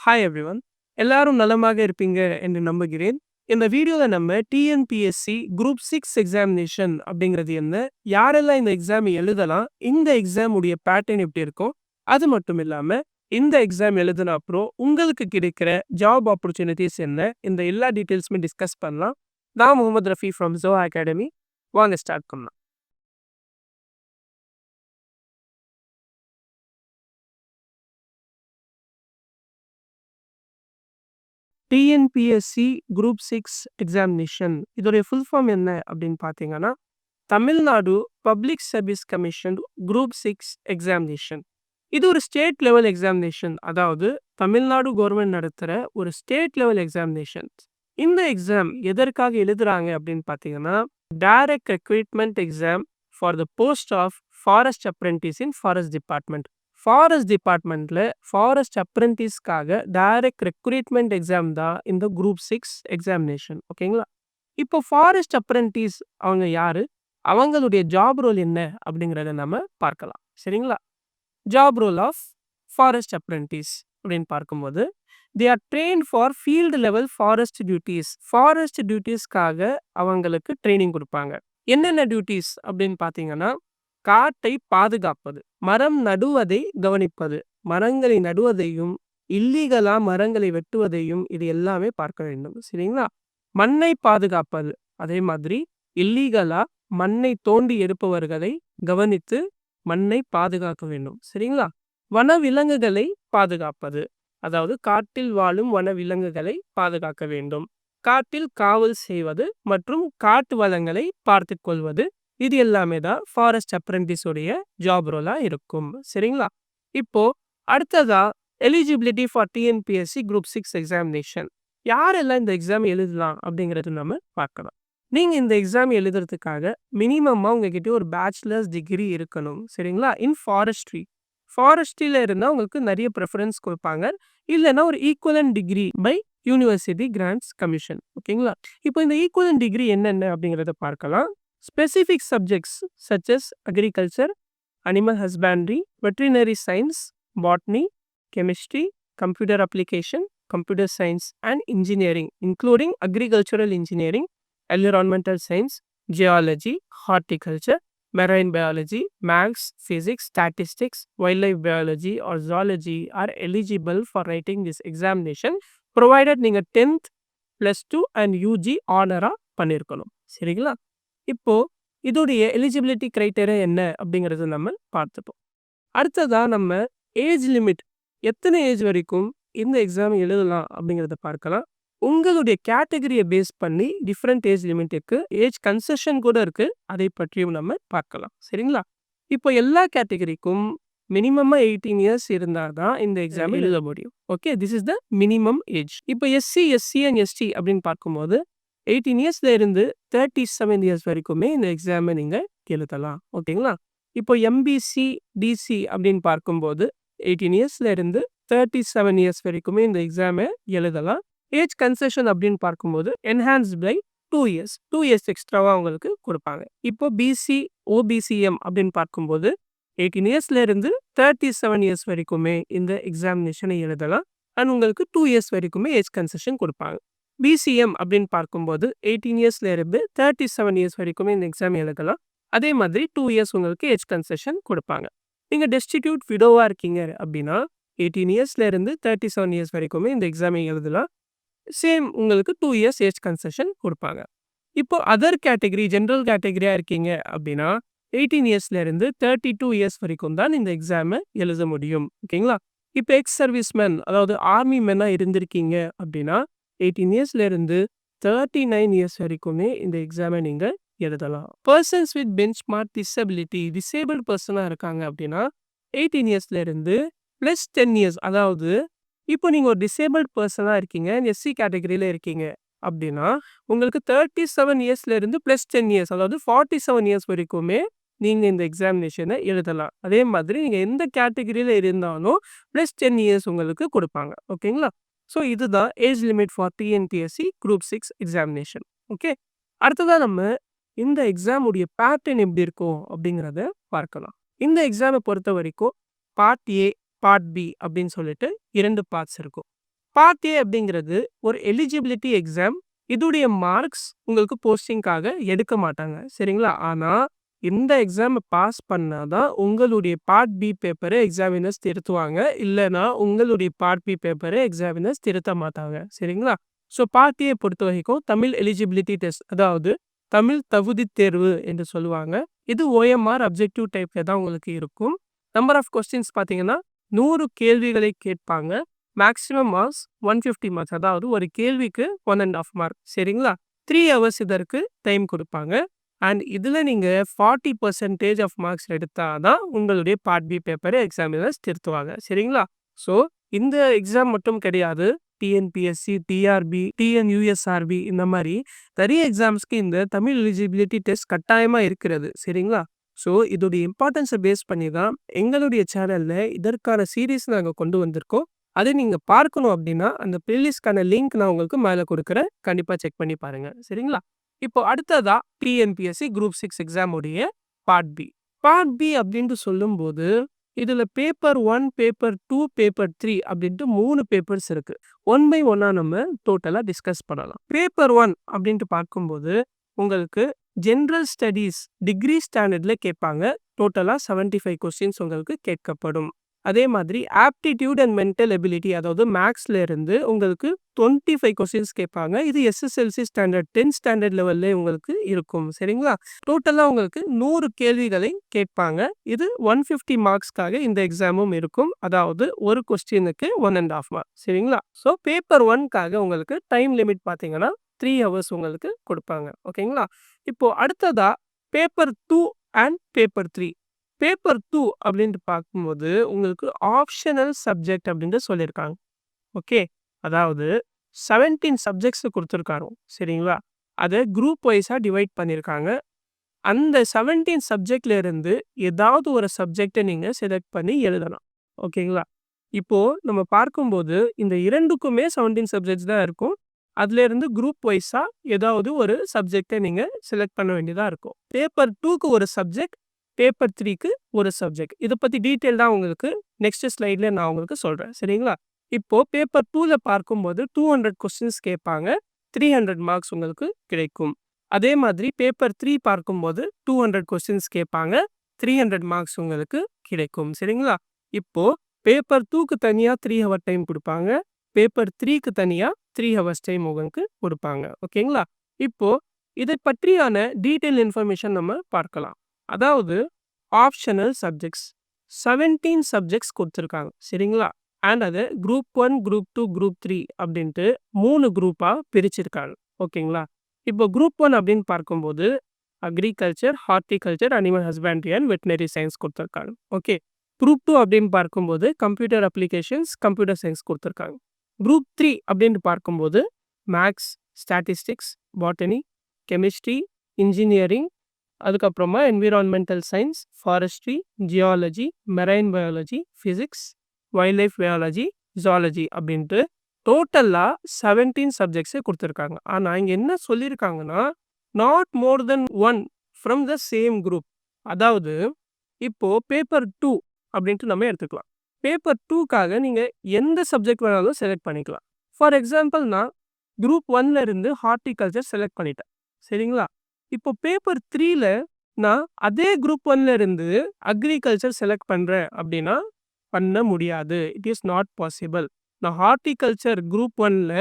Hi everyone எல்லாரும் நலமாக இருப்பீங்க என்று நம்புகிறேன். இந்த வீடியோவில் நம்ம டிஎன்பிஎஸ்சி குரூப் சிக்ஸ் எக்ஸாமினேஷன் அப்படிங்கிறது என்ன? யாரெல்லாம் இந்த எக்ஸாம் எழுதலாம்? இந்த எக்ஸாம் உடைய பேட்டர்ன் எப்படி இருக்கும் அது மட்டும் இல்லாமல் இந்த எக்ஸாம் எழுதின அப்புறம் உங்களுக்கு கிடைக்கிற ஜாப் ஆப்பர்ச்சுனிட்டிஸ் என்ன? இந்த எல்லா டீட்டெயில்ஸுமே டிஸ்கஸ் பண்ணலாம். நான் Mohammed Rafi from Joe academy வாங்க ஸ்டார்ட் பண்ணலாம். டிஎன்பிஎஸ்சி குரூப் சிக்ஸ் எக்ஸாமினேஷன் இதோடைய ஃபுல் ஃபார்ம் என்ன அப்படின்னு பார்த்தீங்கன்னா Tamil Nadu public service commission group six examination இது ஒரு ஸ்டேட் லெவல் எக்ஸாமினேஷன் அதாவது தமிழ்நாடு கவர்மெண்ட் நடத்துகிற ஒரு ஸ்டேட் லெவல் எக்ஸாமினேஷன் இந்த எக்ஸாம் எதற்காக எழுதுறாங்க அப்படின்னு பார்த்தீங்கன்னா direct recruitment exam for the post of forest apprentice in forest department forest டிபார்ட்மெண்ட்டில் ஃபாரஸ்ட் அப்ரெண்டிஸ்க்காக டைரக்ட் ரெக்ரூட்மெண்ட் எக்ஸாம் தான் இந்த குரூப் சிக்ஸ் எக்ஸாமினேஷன் ஓகேங்களா இப்போ ஃபாரஸ்ட் அப்ரெண்டிஸ் அவங்க யார்? அவங்களுடைய ஜாப் ரோல் என்ன அப்படிங்கிறத நம்ம பார்க்கலாம் சரிங்களா? Job role of forest apprentice அப்படின்னு பார்க்கும்போது they are train for field level forest duties forest டியூட்டிஸ்க்காக அவங்களுக்கு ட்ரைனிங் கொடுப்பாங்க. என்னென்ன டியூட்டிஸ் அப்படின்னு பார்த்தீங்கன்னா காட்டை பாதுகாப்பது. மரம் நடுவதை கவனிப்பது. மரங்களை நடுவதையும் இல்லீகலா மரங்களை வெட்டுவதையும் இது எல்லாமே பார்க்க வேண்டும். சரிங்களா? மண்ணை பாதுகாப்பது. அதே மாதிரி இல்லீகலா மண்ணை தோண்டி எடுப்பவர்களை கவனித்து மண்ணை பாதுகாக்க வேண்டும். சரிங்களா? வன விலங்குகளை பாதுகாப்பது. அதாவது காட்டில் வாழும் வன விலங்குகளை பாதுகாக்க வேண்டும். காட்டில் காவல் செய்வது மற்றும் காட்டு வளங்களை பார்த்து கொள்வது இது எல்லாமே தான் ஃபாரஸ்ட் அப்ரெண்டிஸோடைய ஜாப் ரோலாக இருக்கும். சரிங்களா? இப்போ அடுத்ததா eligibility for TNPSC group six examination யாரெல்லாம் இந்த எக்ஸாம் எழுதலாம் அப்படிங்கிறது நம்ம பார்க்கலாம். நீங்கள் இந்த எக்ஸாம் எழுதுறதுக்காக மினிமமாக உங்ககிட்ட ஒரு பேச்சுலர்ஸ் டிகிரி இருக்கணும். சரிங்களா? இன் ஃபாரஸ்ட்ரி ஃபாரஸ்ட்ரியில் இருந்தால் உங்களுக்கு நிறைய ப்ரிஃபரன்ஸ் கொடுப்பாங்க. இல்லைன்னா ஒரு equivalent degree by university grants commission ஓகேங்களா? இப்போ இந்த ஈக்குவலன் டிகிரி என்னென்ன அப்படிங்கிறத பார்க்கலாம். Specific subjects such as agriculture, animal husbandry, veterinary science, botany, chemistry, computer application, computer science, and engineering, including agricultural engineering, environmental science, geology, horticulture, marine biology, maths, physics, statistics, wildlife biology, or zoology are eligible for writing this examination, provided நீங்கள் tenth plus two and UG ஆனராக பண்ணியிருக்கணும் சரிங்களா இப்போ இதோடைய eligibility criteria என்ன அப்படிங்கிறத நம்ம பார்த்துப்போம். அடுத்ததா நம்ம ஏஜ் லிமிட் எத்தனை ஏஜ் வரைக்கும் இந்த எக்ஸாம் எழுதலாம் அப்படிங்கிறத பார்க்கலாம். உங்களுடைய கேட்டகரியை பேஸ் பண்ணி டிஃப்ரெண்ட் ஏஜ் லிமிட் இருக்கு ஏஜ் கன்செஷன் கூட இருக்கு. அதை பற்றியும் நம்ம பார்க்கலாம். சரிங்களா? இப்போ எல்லா கேட்டகரிக்கும் மினிமமாக எயிட்டீன் இயர்ஸ் இருந்தால் தான் இந்த எக்ஸாம் எழுத முடியும். Okay this is the minimum age இப்போ எஸ்சி எஸ்சி அண்ட் எஸ்டி அப்படின்னு பார்க்கும்போது எயிட்டீன் இயர்ஸ்ல இருந்து தேர்ட்டி செவன் இயர்ஸ் வரைக்குமே இந்த எக்ஸாமை நீங்கள் எழுதலாம். ஓகேங்களா? இப்போ எம்பிசி டிசி அப்படின்னு பார்க்கும்போது எயிட்டீன் இயர்ஸ்ல இருந்து தேர்ட்டி செவன் இயர்ஸ் வரைக்குமே இந்த எக்ஸாமை எழுதலாம். ஏஜ் கன்செஷன் அப்படின்னு பார்க்கும்போது enhance by two years two years எக்ஸ்ட்ராவாக அவங்களுக்கு கொடுப்பாங்க. இப்போ பிசி ஓபிசிஎம் அப்படின்னு பார்க்கும்போது எயிட்டீன் இயர்ஸ்ல இருந்து தேர்ட்டி செவன் இயர்ஸ் வரைக்குமே இந்த எக்ஸாமினேஷனை எழுதலாம். அண்ட் உங்களுக்கு டூ இயர்ஸ் வரைக்குமே ஏஜ் கன்செஷன் கொடுப்பாங்க. பிசிஎம் அப்படின்னு பார்க்கும்போது எயிட்டீன் இயர்ஸ்ல இருந்து தேர்ட்டி செவன் இயர்ஸ் வரைக்குமே இந்த எக்ஸாம் எழுதலாம். அதே மாதிரி டூ இயர்ஸ் உங்களுக்கு ஏஜ் கன்செஷன் கொடுப்பாங்க. நீங்கள் டெஸ்டிடியூட் விடோவாக இருக்கீங்க அப்படின்னா எயிட்டீன் இயர்ஸ்ல இருந்து தேர்ட்டி செவன் இயர்ஸ் வரைக்குமே இந்த எக்ஸாமை எழுதலாம். சேம் உங்களுக்கு டூ இயர்ஸ் ஏஜ் கன்செஷன் கொடுப்பாங்க. இப்போ அதர் கேட்டகரி ஜென்ரல் கேட்டகரியாக இருக்கீங்க அப்படின்னா எயிட்டீன் இயர்ஸ்ல இருந்து தேர்ட்டி டூ இயர்ஸ் வரைக்கும் தான் இந்த எக்ஸாமை எழுத முடியும். ஓகேங்களா? இப்போ எக்ஸ் சர்வீஸ்மேன் அதாவது ஆர்மி மேனாக இருந்திருக்கீங்க அப்படின்னா எயிட்டீன் இயர்ஸ்ல இருந்து தேர்ட்டி நைன் இயர்ஸ் வரைக்குமே இந்த எக்ஸாமை நீங்கள் எழுதலாம். Persons with benchmark disability disable பர்சனாக இருக்காங்க அப்படின்னா எயிட்டீன் இயர்ஸ்ல இருந்து ப்ளஸ் டென் இயர்ஸ் அதாவது இப்போ நீங்கள் ஒரு டிசேபிள் பர்சனாக இருக்கீங்க எஸ்சி கேட்டகரியில் இருக்கீங்க அப்படின்னா உங்களுக்கு தேர்ட்டி செவன் இயர்ஸ்ல இருந்து ப்ளஸ் டென் இயர்ஸ் அதாவது ஃபார்ட்டி செவன் இயர்ஸ் வரைக்குமே நீங்கள் இந்த எக்ஸாமினேஷனை எழுதலாம். அதே மாதிரி நீங்கள் எந்த கேட்டகரியில் இருந்தாலும் ப்ளஸ் டென் இயர்ஸ் உங்களுக்கு கொடுப்பாங்க. ஓகேங்களா? ஸோ இதுதான் age limit for TNPSC group six examination okay அடுத்ததாக நம்ம இந்த எக்ஸாமுடைய பேட்டர்ன் எப்படி இருக்கும் அப்படிங்கிறத பார்க்கலாம் இந்த எக்ஸாமை பொறுத்த வரைக்கும் பார்ட் ஏ பார்ட் பி அப்படின்னு சொல்லிட்டு இரண்டு பார்ட்ஸ் இருக்கும் பார்ட் ஏ அப்படிங்கிறது ஒரு எலிஜிபிலிட்டி எக்ஸாம். இதுடைய மார்க்ஸ் உங்களுக்கு போஸ்டிங்க்காக எடுக்க மாட்டாங்க. சரிங்களா? ஆனா, இந்த எக்ஸாமை பாஸ் பண்ணா தான் உங்களுடைய பார்ட் பி பேப்பரை எக்ஸாமினர்ஸ் திருத்துவாங்க. இல்லைனா உங்களுடைய பார்ட் பி பேப்பரை எக்ஸாமினர்ஸ் திருத்த மாட்டாங்க. சரிங்களா? ஸோ பார்ட்டியை பொறுத்த பொறுத்தவரைக்கும் தமிழ் எலிஜிபிலிட்டி டெஸ்ட் அதாவது தமிழ் தகுதித் தேர்வு என்று சொல்லுவாங்க. இது ஓஎம்ஆர் அப்ஜெக்டிவ் டைப்ல தான் உங்களுக்கு இருக்கும். நம்பர் ஆஃப் கொஸ்டின்ஸ் பார்த்தீங்கன்னா, நூறு கேள்விகளை கேட்பாங்க. Maximum marks 150 marks. அதாவது ஒரு கேள்விக்கு 1 1/2 மார்க். சரிங்களா? த்ரீ ஹவர்ஸ் இதற்கு டைம் கொடுப்பாங்க அண்ட் இதுல நீங்க 40% ஆஃப் மார்க்ஸ் எடுத்தா தான் உங்களுடைய பார்ட் பி பேப்பரை எக்ஸாமினர்ஸ் திருத்துவாங்க. சரிங்களா? ஸோ இந்த எக்ஸாம் மட்டும் கிடையாது. டிஎன்பிஎஸ்சி, டிஆர்பி, டிஎன்யூஎஸ்ஆர்பி இந்த மாதிரி நிறைய எக்ஸாம்ஸ்க்கு இந்த தமிழ் எலிஜிபிலிட்டி டெஸ்ட் கட்டாயமா இருக்கிறது. சரிங்களா? ஸோ இதோடைய இம்பார்ட்டன்ஸ பேஸ் பண்ணி தான் எங்களுடைய சேனல்ல இதற்கான சீரீஸ் நாங்க கொண்டு வந்திருக்கோம். அதை நீங்க பார்க்கணும் அப்படின்னா, அந்த பிளேலிஸ்ட்க்கான லிங்க் நான் உங்களுக்கு மேல கொடுக்குறேன் கண்டிப்பா செக் பண்ணி பாருங்க. சரிங்களா? இப்போ அடுத்ததா டிஎன்பிஎஸ்சி குரூப் சிக்ஸ் எக்ஸாம் உடைய பார்ட் பி. பார்ட் பி அப்படின்ட்டு சொல்லும்போது, இதுல paper one paper two paper three அப்படின்ட்டு மூணு பேப்பர்ஸ் இருக்கு. ஒன் பை ஒன்னா நம்ம டோட்டலா டிஸ்கஸ் பண்ணலாம். பேப்பர் ஒன் அப்படின்ட்டு பார்க்கும்போது, உங்களுக்கு ஜென்ரல் ஸ்டடீஸ் டிகிரி ஸ்டாண்டர்ட்ல கேட்பாங்க. டோட்டலா 75 கொஸ்டின்ஸ் உங்களுக்கு கேட்கப்படும். அதே மாதிரி ஆப்டிடியூட் அண்ட் மென்டல் எபிலிட்டி அதாவது மேக்ஸ்லேருந்து இருந்து உங்களுக்கு 25 கொஸ்டின்ஸ் கேட்பாங்க. இது எஸ்எஸ்எல்சி ஸ்டாண்டர்ட் 10 ஸ்டாண்டர்ட் லெவல்ல உங்களுக்கு இருக்கும். சரிங்களா? டோட்டலாக உங்களுக்கு நூறு கேள்விகளை கேட்பாங்க. இது 150 மார்க்ஸ்க்காக இந்த எக்ஸாமும் இருக்கும். அதாவது ஒரு கொஸ்டினுக்கு 1 1/2 மார்க். சரிங்களா? ஸோ பேப்பர் ஒன்க்காக உங்களுக்கு டைம் லிமிட் பார்த்தீங்கன்னா, த்ரீ ஹவர்ஸ் உங்களுக்கு கொடுப்பாங்க ஓகேங்களா? இப்போ அடுத்ததாக paper two and paper three paper two அப்படின்ட்டு பார்க்கும்போது, உங்களுக்கு ஆப்ஷனல் சப்ஜெக்ட் அப்படின்ட்டு சொல்லியிருக்காங்க. ஓகே. அதாவது 17 சப்ஜெக்ட்ஸ் குடுத்துருக்காங்க. சரிங்களா? அத குரூப் வைஸா டிவைட் பண்ணியிருக்காங்க. அந்த 17 சப்ஜெக்ட்ல இருந்து ஏதாவது ஒரு சப்ஜெக்டை நீங்க செலக்ட் பண்ணி எழுதலாம். ஓகேங்களா? இப்போ நம்ம பார்க்கும்போது, இந்த 2க்குமே 17 சப்ஜெக்ட்ஸ் தான் இருக்கும். அதுல இருந்து குரூப் வைஸா ஏதாவது ஒரு சப்ஜெக்டை நீங்க செலக்ட் பண்ண வேண்டியதா இருக்கும். பேப்பர் டூக்கு ஒரு சப்ஜெக்ட், பேப்பர் த்ரீக்கு ஒரு சப்ஜெக்ட். இத பத்தி தான் உங்களுக்கு நெக்ஸ்ட் ஸ்லைட்ல நான் உங்களுக்கு சொல்றேன். சரிங்களா? இப்போ பேப்பர் டூவில் பார்க்கும்போது 200 கொஸ்டின்ஸ் கேட்பாங்க. 300 மார்க்ஸ் உங்களுக்கு கிடைக்கும். அதே மாதிரி பேப்பர் த்ரீ பார்க்கும்போது 200 கொஸ்டின்ஸ் கேட்பாங்க. 300 மார்க்ஸ் உங்களுக்கு கிடைக்கும். சரிங்களா? இப்போ பேப்பர் டூக்கு தனியா த்ரீ ஹவர் டைம் கொடுப்பாங்க பேப்பர் த்ரீக்கு தனியா த்ரீ ஹவர்ஸ் டைம் உங்களுக்கு கொடுப்பாங்க ஓகேங்களா? இப்போ இதை பற்றியான டீட்டெயில் இன்ஃபர்மேஷன் நம்ம பார்க்கலாம். அதாவது ஆப்ஷனல் சப்ஜெக்ட்ஸ் 17 சப்ஜெக்ட்ஸ் கொடுத்துருக்காங்க சரிங்களா? அண்ட் அது group one group two group three அப்படின்ட்டு மூணு குரூப்பா பிரிச்சிருக்காங்க. ஓகேங்களா? இப்போ குரூப் ஒன் அப்படின்னு பார்க்கும்போது, agriculture, horticulture, animal husbandry and veterinary science கொடுத்துருக்காங்க ஓகே. குரூப் டூ அப்படின்னு பார்க்கும்போது, கம்ப்யூட்டர் அப்ளிகேஷன்ஸ், கம்ப்யூட்டர் சயின்ஸ் கொடுத்துருக்காங்க குரூப் த்ரீ அப்படின்னு பார்க்கும்போது, maths statistics, botany, chemistry, engineering, அதுக்கப்புறமா environmental science forestry, geology, marine biology, physics wild life biology, zoology அப்படின்ட்டு டோட்டலா 17 subjects குடுத்துருக்காங்க. ஆனா இங்க என்ன சொல்லியிருக்காங்கன்னா, not more then one from the same group. அதாவது இப்போ பேப்பர் டூ அப்படின்ட்டு நம்ம எடுத்துக்கலாம். பேப்பர் டூக்காக நீங்க எந்த சப்ஜெக்ட் வேணாலும் செலக்ட் பண்ணிக்கலாம். ஃபார் எக்ஸாம்பிள் நான் குரூப் 1ல இருந்து ஹார்டிகல்ச்சர் செலக்ட் பண்ணிட்டேன். சரிங்களா? இப்போ பேப்பர் த்ரீல நான் அதே குரூப் ஒன்ல இருந்து அக்ரிகல்ச்சர் செலக்ட் பண்றேன் அப்படின்னா, பண்ண முடியாது. It is not possible. நான் ஹார்டிகல்ச்சர் குரூப் ஒன்ல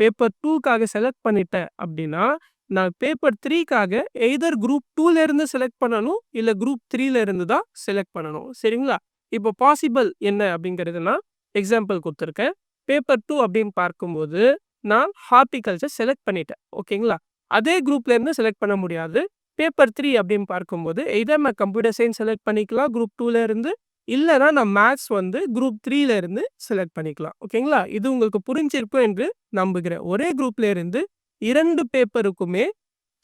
பேப்பர் டூக்காக செலக்ட் பண்ணிட்டேன் அப்படின்னா, நான் பேப்பர் த்ரீக்காக எய்தர் குரூப் டூல இருந்து செலக்ட் பண்ணணும். இல்ல குரூப் த்ரீல இருந்து தான் செலக்ட் பண்ணணும். சரிங்களா? இப்போ பாசிபிள் என்ன அப்படிங்கிறதுனா எக்ஸாம்பிள் குடுத்துருக்கேன். பேப்பர் டூ அப்படின்னு பார்க்கும்போது, நான் ஹார்டிகல்ச்சர் செலக்ட் பண்ணிட்டேன். ஓகேங்களா? அதே குரூப்ல இருந்து செலக்ட் பண்ண முடியாது. பேப்பர் த்ரீ அப்படின்னு பார்க்கும்போது, இதை நான் கம்ப்யூட்டர் சயின்ஸ் செலக்ட் பண்ணிக்கலாம் குரூப் 2ல இருந்து. நான் மேத்ஸ் வந்து குரூப் 3ல இருந்து செலக்ட் பண்ணிக்கலாம். ஓகேங்களா? இது உங்களுக்கு புரிஞ்சிருக்கும் என்று நம்புகிறேன். ஒரே குரூப்ல இருந்து 2 பேப்பருக்குமே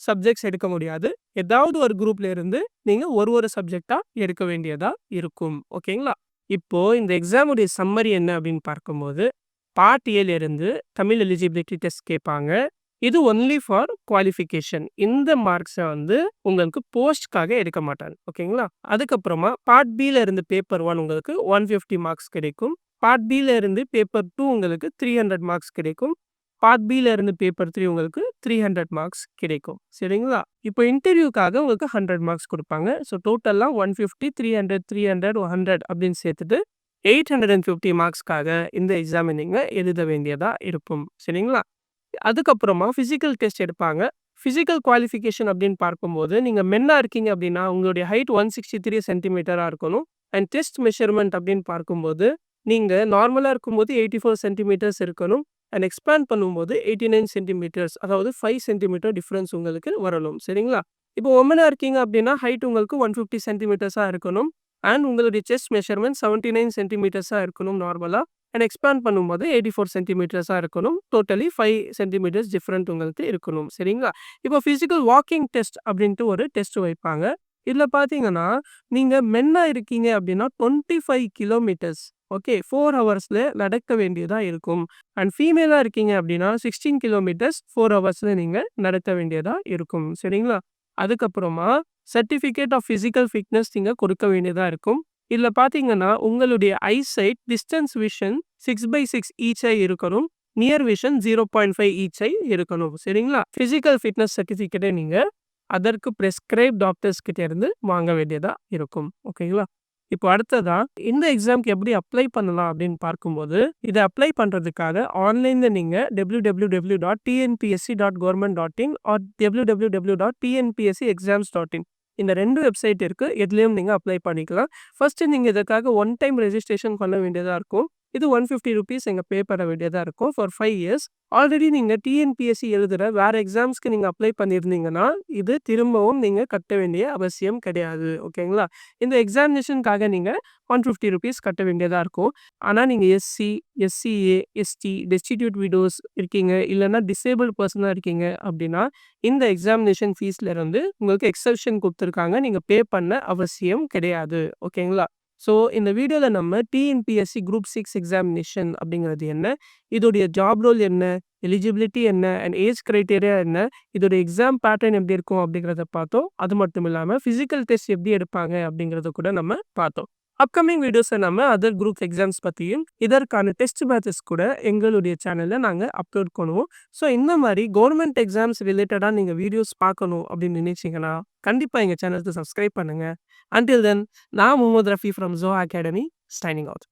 சப்ஜெக்ட்ஸ் எடுக்க முடியாது. ஏதாவது ஒரு குரூப்ல இருந்து நீங்க ஒரு ஒரு சப்ஜெக்ட்டா எடுக்க வேண்டியதா இருக்கும். ஓகேங்களா? இப்போ இந்த எக்ஸாமுடைய சம்மரி என்ன அப்படின்னு பார்க்கும்போது, பார்ட் ஏலேருந்து தமிழ் எலிஜிபிலிட்டி டெஸ்ட் கேட்பாங்க. இது ஒன்லி ஃபார் குவாலிஃபிகேஷன். இந்த மார்க்ஸை வந்து உங்களுக்கு போஸ்ட்க்காக எடுக்க மாட்டாங்க. ஓகேங்களா? அதுக்கப்புறமா பார்ட் பியில் இருந்து பேப்பர் ஒன் உங்களுக்கு 150 மார்க்ஸ் கிடைக்கும். பார்ட் பில இருந்து பேப்பர் டூ உங்களுக்கு 300 மார்க்ஸ் கிடைக்கும். பார்ட் பியில் இருந்து பேப்பர் த்ரீ உங்களுக்கு 300 மார்க்ஸ் கிடைக்கும். சரிங்களா? இப்போ இன்டர்வியூக்காக உங்களுக்கு 100 மார்க்ஸ் கொடுப்பாங்க so டோட்டல்லா one fifty three hundred three hundred one hundred அப்படின்னு சேர்த்துட்டு 850 மார்க்ஸ்க்காக இந்த எக்ஸாமை நீங்க எழுத வேண்டியதா இருக்கும். சரிங்களா? அதுக்கப்புறமா பிசிக்கல் டெஸ்ட் எடுப்பாங்க. ஃபிசிக்கல் குவாலிஃபிகேஷன் அப்படின்னு பார்க்கும்போது, நீங்க மென்னா இருக்கீங்க அப்படின்னா, உங்களுடைய ஹைட் 163 சென்டிமீட்டரா இருக்கணும். அண்ட் டெஸ்ட் மெஷர்மெண்ட் அப்படின்னு பார்க்கும்போது, நீங்க நார்மலா இருக்கும்போது 84 சென்டிமீட்டர்ஸ் இருக்கணும். அண்ட் எக்ஸ்பேண்ட் பண்ணும்போது 89 சென்டிமீட்டர்ஸ் அதாவது ஃபைவ் சென்டிமீட்டர் டிஃப்ரென்ஸ் உங்களுக்கு வரணும். சரிங்களா? இப்போ உமனாக இருக்கீங்க அப்படின்னா, ஹைட் உங்களுக்கு 150 சென்டிமீட்டர்ஸா இருக்கணும். அண்ட் உங்களுடைய செஸ்ட் மெஷர்மென்ட் 79 சென்டிமீட்டர்ஸா இருக்கணும் நார்மலா. அண்ட் எக்ஸ்பேண்ட் பண்ணும்போது எயிட்டி ஃபோர் சென்டிமீட்டர்ஸாக இருக்கணும். டோட்டலி ஃபைவ் சென்டிமீட்டர்ஸ் டிஃப்ரெண்ட் உங்களுக்கு இருக்கணும். சரிங்களா? இப்போ ஃபிசிக்கல் வாக்கிங் டெஸ்ட் அப்படின்ட்டு ஒரு டெஸ்ட் வைப்பாங்க. இதில் பார்த்தீங்கன்னா, நீங்கள் மென்னாக இருக்கீங்க அப்படின்னா 25 கிலோமீட்டர்ஸ் ஓகே ஃபோர் ஹவர்ஸ்ல நடக்க வேண்டியதாக இருக்கும். அண்ட் ஃபீமேலாக இருக்கீங்க அப்படின்னா 16 கிலோமீட்டர்ஸ் ஃபோர் ஹவர்ஸ்ல நீங்கள் நடக்க வேண்டியதாக இருக்கும். சரிங்களா? அதுக்கப்புறமா சர்டிஃபிகேட் ஆஃப் ஃபிசிக்கல் ஃபிட்னஸ் நீங்கள் கொடுக்க வேண்டியதாக இருக்கும். இதுல பார்த்தீங்கன்னா, உங்களுடைய eyesight distance vision 6/6 each eye இருக்கணும். நியர் விஷன் 0.5 ஈச் ஐ இருக்கணும். சரிங்களா? ஃபிசிக்கல் ஃபிட்னஸ் சர்டிஃபிகேட்ட நீங்க அதற்கு ப்ரெஸ்கிரைப் டாக்டர்ஸ் கிட்ட இருந்து வாங்க வேண்டியதா இருக்கும். ஓகேங்களா? இப்போ அடுத்ததா இந்த எக்ஸாம்க்கு எப்படி அப்ளை பண்ணலாம் அப்படின்னு பார்க்கும்போது, இத அப்ளை பண்றதுக்காக ஆன்லைன்ல நீங்க இன் ஆர் இன் இந்த ரெண்டு வெப்சைட் இருக்கு. எதுலயும் நீங்க அப்ளை பண்ணிக்கலாம். ஃபர்ஸ்ட் நீங்க இதற்காக ஒன் டைம் ரெஜிஸ்ட்ரேஷன் பண்ண வேண்டியதா இருக்கும். இது ஒன் ஃபிஃப்டி ருபீஸ் நீங்கள் பே பண்ண வேண்டியதாக இருக்கும் ஃபார் ஃபைவ் இயர்ஸ். ஆல்ரெடி நீங்கள் டிஎன்பிஎஸ்சி எழுதுகிற வேறு எக்ஸாம்ஸ்க்கு நீங்கள் அப்ளை பண்ணியிருந்தீங்கன்னா, இது திரும்பவும் நீங்கள் கட்ட வேண்டிய அவசியம் கிடையாது. ஓகேங்களா? இந்த எக்ஸாமினேஷனுக்காக நீங்க 150 ரூப்பீஸ் கட்ட வேண்டியதாக இருக்கும். ஆனால் நீங்கள் SC, SCA, ST, destitute widows இருக்கீங்க, இல்லைனா டிசேபிள் பர்சனாக இருக்கீங்க அப்படின்னா, இந்த எக்ஸாமினேஷன் ஃபீஸ்லேருந்து உங்களுக்கு எக்ஸப்ஷன் கொடுத்துருக்காங்க நீங்கள் பே பண்ண அவசியம் கிடையாது. ஓகேங்களா? ஸோ இந்த வீடியோல நம்ம டிஎன்பிஎஸ்சி குரூப் சிக்ஸ் எக்ஸாமினேஷன் அப்படிங்கிறது என்ன? இதோடைய ஜாப் ரோல் என்ன? எலிஜிபிலிட்டி என்ன? அண்ட் ஏஜ் க்ரைட்டீரியா என்ன? இதோட எக்ஸாம் பேட்டர்ன் எப்படி இருக்கும் அப்படிங்கிறத பார்த்தோம். அது மட்டும் இல்லாம ஃபிசிக்கல் டெஸ்ட் எப்படி எடுப்பாங்க அப்படிங்கிறத கூட நம்ம பார்த்தோம். அப்கமிங் வீடியோஸை நம்ம அதர் குரூப் எக்ஸாம்ஸ் பற்றியும் இதற்கான டெஸ்ட் பேச்சஸ் கூட எங்களுடைய சேனலில் நாங்கள் அப்லோட் பண்ணுவோம். ஸோ இந்த மாதிரி கவர்மெண்ட் எக்ஸாம்ஸ் ரிலேட்டடாக நீங்கள் வீடியோஸ் பார்க்கணும் அப்படின்னு நினைச்சீங்கன்னா, கண்டிப்பாக எங்கள் சேனலுக்கு சப்ஸ்கிரைப் பண்ணுங்க. அன்டில் தென் நான் Mohammed Rafi from Jo academy signing out.